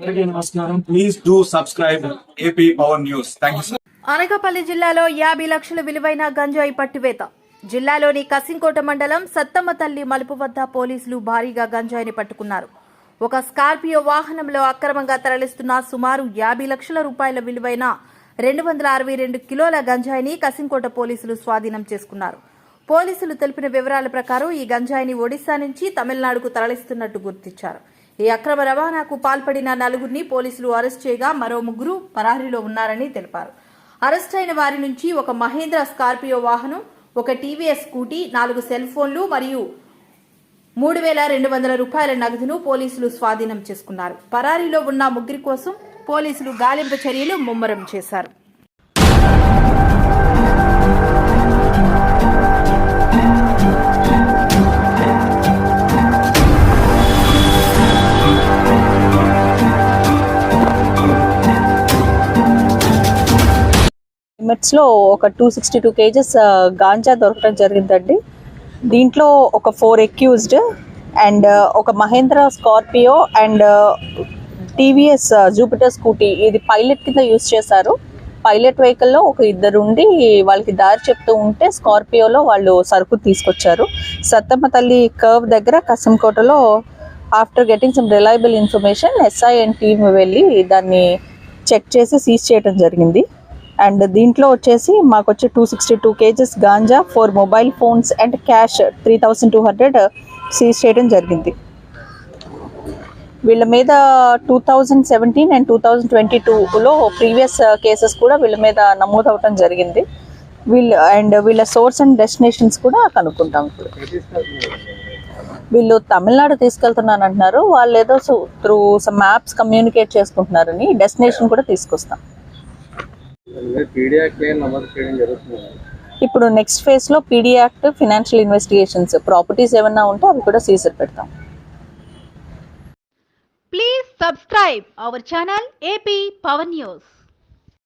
అందరికీ నమస్కారం. Please do subscribe AP power news Anakapalli జిల్లాలో యాభై లక్షల విలువైన గంజాయి పట్టివేత. జిల్లాలోని కసింకోట మండలం సత్తమ్మ తల్లి మలుపు వద్ద పోలీసులు భారీగా గంజాయిని పట్టుకున్నారు. ఒక స్కార్పియో వాహనంలో అక్రమంగా తరలిస్తున్న సుమారు యాభై లక్షల రూపాయల విలువైన రెండు వందల అరవై రెండు కిలోల గంజాయిని కసింకోట పోలీసులు స్వాధీనం చేసుకున్నారు. పోలీసులు తెలిపిన వివరాల ప్రకారం ఈ గంజాయిని ఒడిశా నుంచి తమిళనాడుకు తరలిస్తున్నట్టు గుర్తించారు. ఈ అక్రమ రవాణాకు పాల్పడిన నలుగురిని పోలీసులు అరెస్ట్ చేయగా మరో ముగ్గురు పరారీలో ఉన్నారని తెలిపారు. అరెస్ట్ అయిన వారి నుంచి ఒక మహేంద్ర స్కార్పియో వాహనం ఒక టీవీఎస్ స్కూటీ నాలుగు సెల్ ఫోన్లు మరియు మూడు వేల రెండు వందల రూపాయల నగదును పోలీసులు స్వాధీనం చేసుకున్నారు. పరారీలో ఉన్న ముగ్గురి కోసం పోలీసులు గాలింపు చర్యలు ముమ్మరం చేశారు. లిమిట్స్లో ఒక two sixty two kgs ganja దొరకడం జరిగిందండి. దీంట్లో ఒక ఫోర్ ఎక్యూజ్డ్ అండ్ ఒక Mahindra Scorpio and TVS Jupiter scooty ఇది పైలట్ కింద యూజ్ చేశారు. పైలట్ వెహికల్లో ఒక ఇద్దరు ఉండి వాళ్ళకి దారి చెప్తూ ఉంటే స్కార్పియోలో వాళ్ళు సరుకు తీసుకొచ్చారు. సత్తమ్మ తల్లి కర్వ్ దగ్గర కసంకోటలో after getting some reliable information SI and team వెళ్ళి దాన్ని చెక్ చేసి సీజ్ చేయడం జరిగింది. అండ్ దీంట్లో వచ్చేసి మాకు వచ్చి two sixty two kgs ganja four mobile phones and cash three thousand two hundred seize చేయడం జరిగింది. వీళ్ళ మీద two thousand seventeen and two thousand twenty టూలో ప్రీవియస్ కేసెస్ కూడా వీళ్ళ మీద నమోదవటం జరిగింది. వీళ్ళు అండ్ వీళ్ళ సోర్స్ అండ్ డెస్టినేషన్స్ కూడా కనుక్కుంటాం ఇప్పుడు. వీళ్ళు తమిళనాడు తీసుకెళ్తున్నాను అంటున్నారు వాళ్ళు ఏదో త్రూ సమ్ మ్యాప్స్ కమ్యూనికేట్ చేసుకుంటున్నారని డెస్టినేషన్ కూడా తీసుకొస్తాం. ఇప్పుడు నెక్స్ట్ ఫేజ్లో PD act financial investigations properties ఏమన్నా ఉంటే అవి కూడా సీజర్ పెడతాం Please subscribe our channel AP Power News.